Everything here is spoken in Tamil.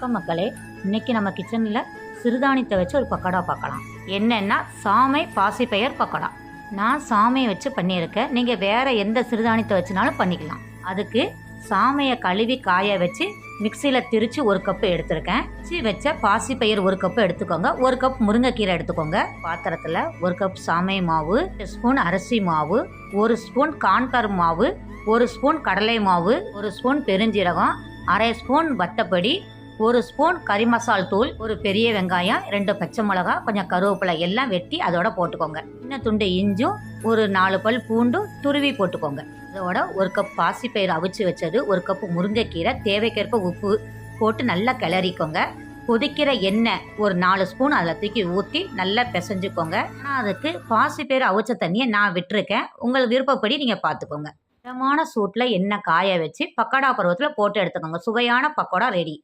வணக்கம் மக்களே. இன்னைக்கு நம்ம கிச்சனில் சிறுதானியத்தை வச்சு ஒரு பக்கோடா பார்க்கலாம். என்னென்னா சாமை பாசிப்பயர் பக்கோடா. நான் சாமையை வச்சு பண்ணியிருக்கேன். நீங்கள் வேறு எந்த சிறுதானியத்தை வச்சுனாலும் பண்ணிக்கலாம். அதுக்கு சாமையை கழுவி காய வச்சு மிக்சியில் திரித்து ஒரு கப்பு எடுத்திருக்கேன். வச்சு வச்ச பாசிப்பயிர் ஒரு கப்பு எடுத்துக்கோங்க. ஒரு கப் முருங்கைக்கீரை எடுத்துக்கோங்க. பாத்திரத்தில் ஒரு கப் சாமை மாவு ஒரு ஸ்பூன் அரிசி மாவு ஒரு ஸ்பூன் கான்கர் மாவு ஒரு ஸ்பூன் கடலை மாவு ஒரு ஸ்பூன் பெருஞ்சீரகம் அரை ஸ்பூன் வத்தப்பொடி ஒரு ஸ்பூன் கறி மசால் தூள் ஒரு பெரிய வெங்காயம் ரெண்டு பச்சை மிளகா கொஞ்சம் கருவேப்பிலை எல்லாம் வெட்டி அதோட போட்டுக்கோங்க. சின்ன துண்டு இஞ்சும் ஒரு நாலு பல் பூண்டும் துருவி போட்டுக்கோங்க. இதோட ஒரு கப் பாசிப்பயிறு அவிச்சு வச்சது ஒரு கப் முருங்கைக்கீரை தேவைக்கேற்ப உப்பு போட்டு நல்லா கிளறிக்கோங்க. கொதிக்கிற எண்ணெய் ஒரு நாலு ஸ்பூன் அதில் தூக்கி ஊற்றி நல்லா பிசைஞ்சுக்கோங்க. ஆனால் அதுக்கு பாசிப்பயிறு அவிச்ச தண்ணியை நான் விட்டுருக்கேன். உங்களுக்கு விருப்பப்படி நீங்கள் பார்த்துக்கோங்க. மிதமான சூட்டில் எண்ணெய் காய வச்சு பக்கோடா பருவத்தில் போட்டு எடுத்துக்கோங்க. சுவையான பக்கோடா ரெடி